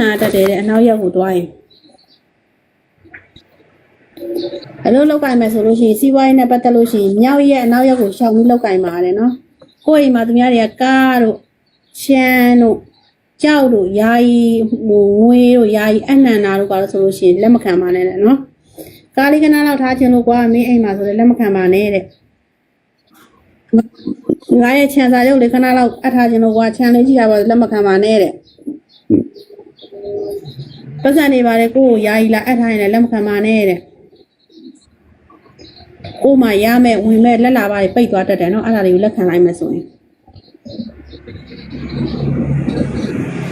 ခံရတတ်တယ်တဲ့အနောက်ရက်ကိုသွားရင်အလုပ်လောက်ကင်မယ်ဆိုလို့ရှိရင်စီးပွားရေးနဲ့ပတ်သက်လို့ရှိရင်မြောက်ရက်အနောက်ရက်ကိုရှောင်ပြီးလောက်ကင်ပါတယ်နော်ကိုယ့်အိမ်မှာသူများတွေကကားတို့ရှမ်းတို့ကြောက်တို့ယာယီဟိုငွေတို့ယာယီအနန္နာတို့ပါလို့ဆိုလို့ရှိရင်လက်မခံပါနဲ့တဲ့နော်ကားလေးကနားလောက်ထားခြင်းလို့ကွာမင်းအိမ်မှာဆိုလည်းလက်မခံပါနဲ့တဲ့ငါရဲ့ခြံစာရုပ်လေးခဏလောက်အပ်ထားခြင်းလို့ကွာခြံလေးကြည့်ရပါလက်မခံပါနဲ့တဲ့ ပတ်စံနေပါလေကိုကိုယာယီလာအပ်ထားရင်လည်းလက်မခံပါနဲ့တဲ့ကိုမှရမယ်ဝင်မဲ့လက်လာပါပိတ်သွားတတ်တယ်နော်အဲ့ဒါတွေကိုလက်ခံလိုက်မယ်ဆိုရင်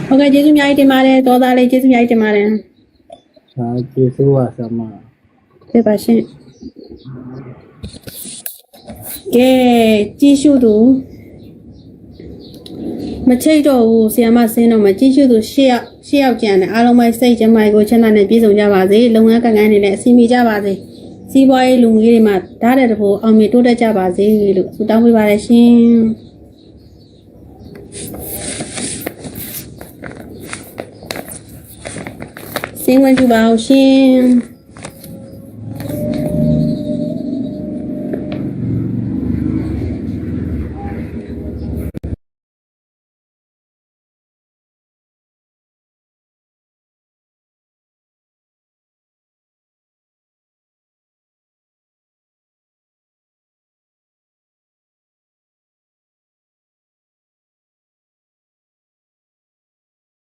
ဟုတ်ကဲ့ကျေးဇူးအများကြီးတင်ပါတယ်တော်သားလေးကျေးဇူးအများကြီးတင်ပါတယ်ဒါကျေးဇူးပါဆရာမပြပါရှင်ကဲကြည့်ရှုသူ မချိတ်တော့ဘူးဆီယမဆင်းတော့မကြည့်ရှုသူရှစ်ယောက်ရှစ်ယောက်ကျန်တယ်အားလုံးပဲစိတ်ကြမ်းမိုက်ကိုချမ်းသာနဲ့ပြည့်စုံကြပါစေလုပ်ငန်းကံကန်းတွေနဲ့အစီအမီကြပါစေစီးပွားရေးလူငွေတွေမှာဓာတ်တဲ့တဖို့အောင်မြင်တိုးတက်ကြပါစေလို့ဆုတောင်းပေးပါရရှင်စင်းဝင်ကြပါအောင်ရှင်